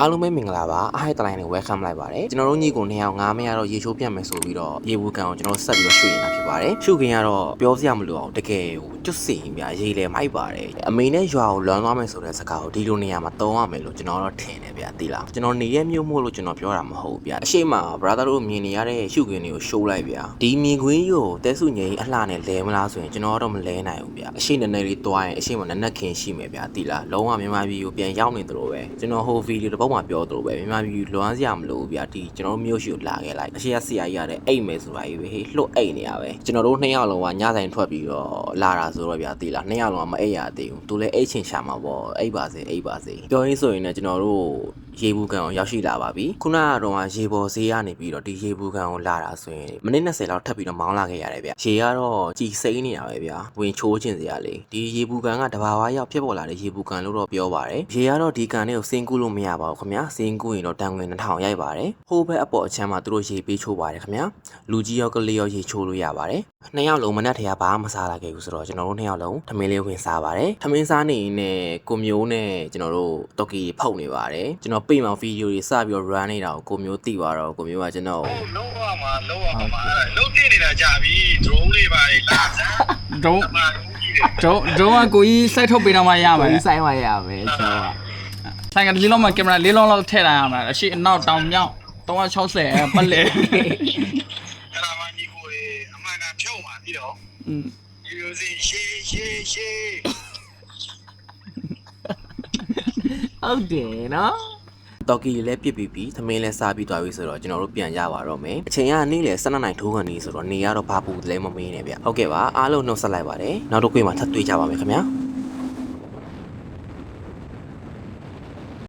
အားလုံးပဲမင်္ဂလာပါအားဟိုက်တလိုင်းနဲ့ welcome လိုက်ပါတယ်ကျွန်တော်တို့ညီကိုနှစ်ယောက်ငားမရတော့ရေချိုးပြတ်မယ်ဆိုပြီးတော့ရေဘူးကန်ကိုကျွန်တော်ဆက်ပြီးတော့ရွှေ့နေတာဖြစ်ပါတယ်ရှုခင်ကတော့ပြောစရာမလိုအောင်တကယ်ဟိုကျွတ်စီဗျာရေလေမိုက်ပါတယ်အမေနဲ့ရွာကိုလွမ်းသွားမယ်ဆိုတဲ့စကားကိုဒီလိုနေရာမှာသုံးရမယ်လို့ကျွန်တော်တော့ထင်တယ်ဗျာသိလားကျွန်တော်နေရမြို့မို့လို့ကျွန်တော်ပြောတာမဟုတ်ဘူးဗျာအရှိမ brother တို့မြင်နေရတဲ့ရှုခင်တွေကို show လိုက်ဗျာဒီမြင်ကွင်းကြီးကိုတဲစုငိမ့်အလှနဲ့လဲမလားဆိုရင်ကျွန်တော်တော့မလဲနိုင်ဘူးဗျာအရှိနည်းနည်းလေးတွားရင်အရှိမနက်နက်ခင်ရှိမယ်ဗျာသိလားလုံးဝမြန်မာပြည်ကိုပြန်ရောက်နေသလိုပဲကျွန်တော်ဟိုဗီဒီယိုတစ်ပုဒ်မှာပြောသလိုပဲမြန်မာပြည်လွမ်းစရာမလိုဘူးဗျာဒီကျွန်တော်တို့မြို့ရှိကိုလာခဲ့လိုက်အရှိရဆရာကြီးရတဲ့အိတ်မယ်ဆိုတာကြီးပဲဟေးလှုပ်အိတ်နေရပဲကျွန်တော်တို့နှစ်ယောက်လုံးကညဆိုင်ထွက်ပြီးတော့လာတာဆိုတော့ဗျာသိလားနှစ်ယောက်လုံးကမအိတ်ရသေးဘူးသူလည်းအိတ်ချင်ရှာမှာပေါ့အိတ်ပါစေအိတ်ပါစေပြောရင်းဆိုရင်လည်းကျွန်တော်တို့ ရေဘူးကန်ကိုရောက်ရှိလာပါပြီခုနကတော့ကရေပေါ်ဈေးကနေပြီးတော့ဒီရေဘူးကန်ကိုလာတာဆိုရင်မိနစ်20လောက်ထပ်ပြီးတော့မောင်းလာခဲ့ရတယ်ဗျရေကတော့ကြည်စိမ့်နေတာပဲဗျဝင်ချိုးခြင်းစရာလေးဒီရေဘူးကန်ကတဘာဝရောက်ဖြစ်ပေါ်လာတဲ့ရေဘူးကန်လို့တော့ပြောပါတယ်ရေကတော့ဒီကန်လေးကိုစင်းကူးလို့မရပါဘူးခင်ဗျာစင်းကူးရင်တော့တန်ငွေ2000ရိုက်ပါတယ်ဟိုးဘက်အပေါ်အချမ်းမှာသူတို့ရေပေးချိုးပါတယ်ခင်ဗျာလူကြီးရောကလေးရောရေချိုးလို့ရပါတယ်နှစ်ယောက်လုံးမနက်တည်းကဘာမှမစားလာခဲ့ဘူးဆိုတော့ကျွန်တော်တို့နှစ်ယောက်လုံးထမင်းလေးဝင်စားပါတယ်ထမင်းစားနေရင်နဲ့ကိုမျိုးနဲ့ကျွန်တော်တို့တော်ကီဖုတ်နေပါတယ်ကျွန်တော်ပိတ်မောင်ဗီဒီယိုတွေစပြီးတော့ run နေတာကိုကိုမျိုးသိသွားတော့ကိုမျိုးကကျွန်တော်ဟိုလုံးဝမှာလုံးဝမှာအဲ့ဒါလုံးတင်နေတာကြာပြီ drone လေးပါလေလာစမ်းဒုံးအမှန်ကြီးတယ်ဒုံးဒုံးကကိုကြီးစိုက်ထုတ်ပေးတော့မှရမယ်ဒီဆိုင်ဝရမယ်ဆိုတော့ဆိုင်ကတစ်စီးလုံးမှာကင်မရာလေးလုံးလောက်ထည့်လိုက်ရမှာအရှိအနောက်တောင်မြောက်360ပတ်လေအဲ့ဒါမှညီကိုရေအမှန်ကဖြုတ်ပါပြီးတော့อืมဒီလိုစီရှေးရှေးရှေးဟုတ်တယ်နော် တော်ကီလည်းပြစ်ပြီးပြီးသမင်းလည်းစားပြီးသွားပြီဆိုတော့ကျွန်တော်တို့ပြန်ကြပါတော့မယ်အချိန်ကနေ့လေ12နိုင်ထိုးကန်နေဆိုတော့နေရတော့ဘာပူလည်းမမင်းနဲ့ဗျဟုတ်ကဲ့ပါအားလုံးနှုတ်ဆက်လိုက်ပါတယ်နောက်တစ်ခွေမှာထပ်တွေ့ကြပါမယ်ခင်ဗျာ